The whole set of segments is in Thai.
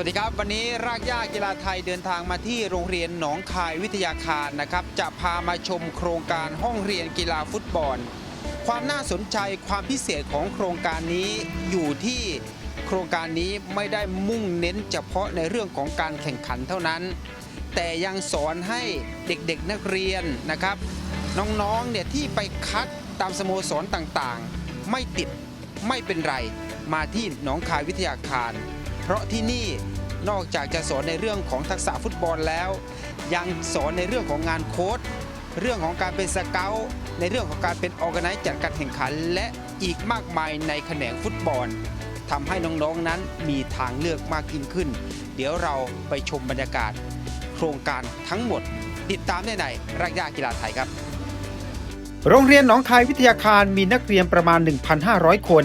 วัสดีครับ วันนี้รากหญ้ากีฬาไทยเดินทางมาที่โรงเรียนหนองคายวิทยาคารนะครับ จะพามาชมโครงการห้องเรียนกีฬาฟุตบอล ความน่าสนใจความพิเศษของโครงการนี้อยู่ที่โครงการนี้ไม่ได้มุ่งเน้นเฉพาะในเรื่องของการแข่งขันเท่านั้น แต่ยังสอนให้เด็กๆนักเรียนนะครับ น้องๆเนี่ยที่ไปคัดตามสโมสรต่างๆ ไม่ติดไม่เป็นไรมาที่หนองคายวิทยาคาร เพราะที่นี่นอกจากจะสอนในเรื่องของทักษะฟุตบอลแล้ว ยังสอนในเรื่องของงานโค้ดเรื่องของการเป็นสเกลในเรื่องของการเป็นออแกไนซ์จัดการแข่งขัน และอีกมากมายในแขนงฟุตบอลทำให้น้องๆนั้นมีทางเลือกมากยิ่งขึ้น เดี๋ยวเราไปชมบรรยากาศ โครงการทั้งหมด ติดตามได้ในรากหญ้ากีฬาไทยครับ โรงเรียนหนองคายวิทยาคารมีนักเรียนประมาณ 1,500 คน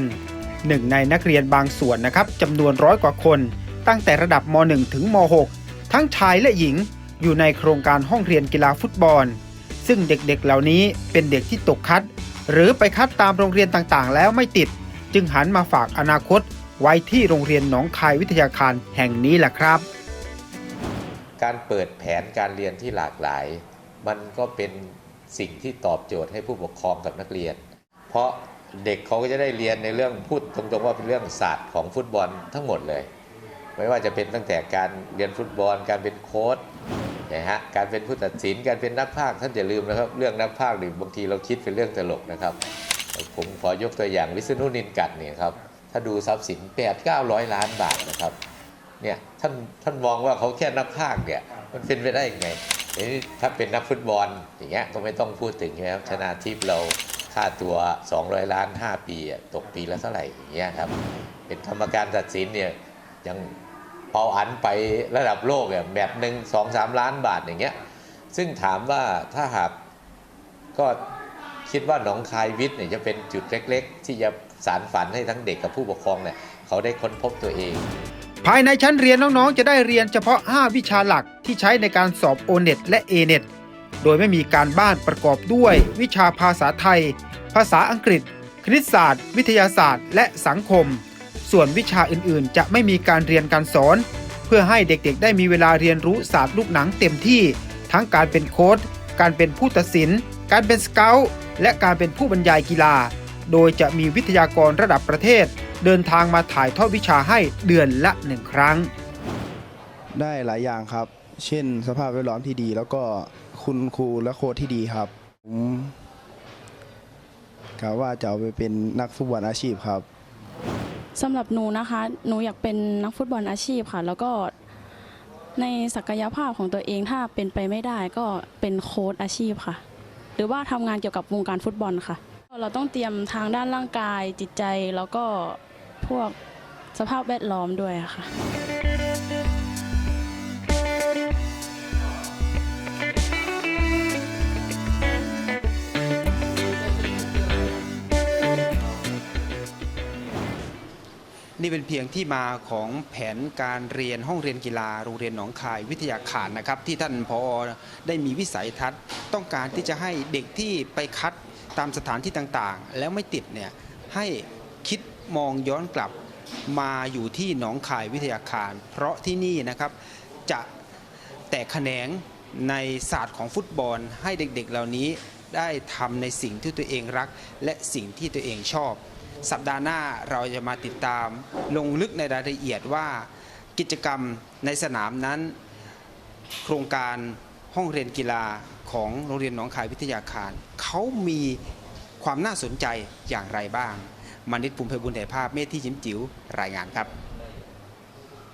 หนึ่งในนักเรียนบางส่วนนะครับจำนวนร้อยกว่าคน ตั้งแต่ระดับม .1 ถึงม .6 ทั้งชายและหญิงอยู่ในโครงการห้องเรียนกีฬาฟุตบอล ซึ่งเด็กๆเหล่านี้เป็นเด็กที่ตกคัด หรือไปคัดตามโรงเรียนต่างๆ แล้วไม่ติด จึงหันมาฝากอนาคต ไว้ที่โรงเรียนหนองคายวิทยาคารแห่งนี้แหละครับ การเปิดแผนการเรียนที่หลากหลาย มันก็เป็นสิ่งที่ตอบโจทย์ให้ผู้ปกครองกับนักเรียน เพราะ เด็กเขาก็จะได้เรียนในเรื่องพูดตรงๆว่าเป็นเรื่องศาสตร์ของฟุตบอลทั้งหมดเลย ไม่ว่าจะเป็นตั้งแต่การเรียนฟุตบอล การเป็นโค้ชนะฮะการเป็นผู้ตัดสินการเป็นนักพากย์ท่านอย่าลืมนะครับ เรื่องนักพากย์หรือบางทีเราคิดเป็นเรื่องตลกนะครับ ผมขอยกตัวอย่างวิษณุนินกัดเนี่ยครับถ้าดูทรัพย์สิน8 9 0 0 ล้านบาทนะครับเนี่ยท่านท่านมองว่าเขาแค่นักพากย์เนี่ยมันเป็นไปได้ยังไงเดี๋ยวนี้ถ้าเป็นนักฟุตบอลอย่างเงี้ยก็ไม่ต้องพูดถึงใช่ไหมครับชนะทิพย์เรา ค่าตัว 200 ล้าน 5 ปี ตกปีละเท่าไหร่อย่างเงี้ยครับ เป็นกรรมการตัดสินเนี่ยยังเปาอันไประดับโลกเนี่ยแบบหนึ่งสองสามล้านบาทอย่างเงี้ย ซึ่งถามว่าถ้าหากก็คิดว่าหนองคายวิทย์เนี่ยจะเป็นจุดเล็ก ๆ ที่จะสารฝันให้ทั้งเด็กกับผู้ปกครองเนี่ยเขาได้ค้นพบตัวเอง ภายในชั้นเรียนน้องๆ จะได้เรียนเฉพาะ 5 วิชาหลักที่ใช้ในการสอบ o n e t และ a n e t โดยไม่มีการบ้านประกอบด้วย วิชาภาษาไทย ภาษาอังกฤษ คณิตศาสตร์ วิทยาศาสตร์ และสังคม ส่วนวิชาอื่นๆ จะไม่มีการเรียนการสอน เพื่อให้เด็กๆ ได้มีเวลาเรียนรู้ศาสตร์ลูกหนังเต็มที่ ทั้งการเป็นโค้ชการเป็นผู้ตัดสิน การเป็นสเกลและการเป็นผู้บรรยายกีฬา โดยจะมีวิทยากรระดับประเทศ เดินทางมาถ่ายทอดวิชาให้เดือนละหนึ่งครั้ง ได้หลายอย่างครับ เช่น สภาพแวดล้อมที่ดีแล้วก็ คุณครูและโค้ชที่ดีครับ ผมกะว่าจะเอาไปเป็นนักฟุตบอลอาชีพครับ สำหรับหนูนะคะ หนูอยากเป็นนักฟุตบอลอาชีพค่ะ แล้วก็ในศักยภาพของตัวเองถ้าเป็นไปไม่ได้ก็เป็นโค้ชอาชีพค่ะ หรือว่าทำงานเกี่ยวกับวงการฟุตบอลค่ะ เราต้องเตรียมทางด้านร่างกายจิตใจแล้วก็พวกสภาพแวดล้อมด้วยค่ะ นี่เป็นเพียงที่มาของแผนการเรียนห้องเรียนกีฬาโรงเรียนหนองคายวิทยาคารนะครับ ที่ท่านพอได้มีวิสัยทัศน์ ต้องการที่จะให้เด็กที่ไปคัดตามสถานที่ต่างๆ แล้วไม่ติดเนี่ยให้คิดมองย้อนกลับมาอยู่ที่หนองคายวิทยาคาร เพราะที่นี่นะครับจะแตกแขนงในศาสตร์ของฟุตบอล ให้เด็กๆเหล่านี้ได้ทำในสิ่งที่ตัวเองรัก และสิ่งที่ตัวเองชอบ สัปดาห์หน้าเราจะมาติดตามลงลึกในรายละเอียดว่ากิจกรรมในสนามนั้น โครงการห้องเรียนกีฬาของโรงเรียนหนองคายวิทยาคาร เขามีความน่าสนใจอย่างไรบ้างมานิตภูมิเพบุญถ่ายภาพเมธที่จิ๋มจิ๋วรายงานครับ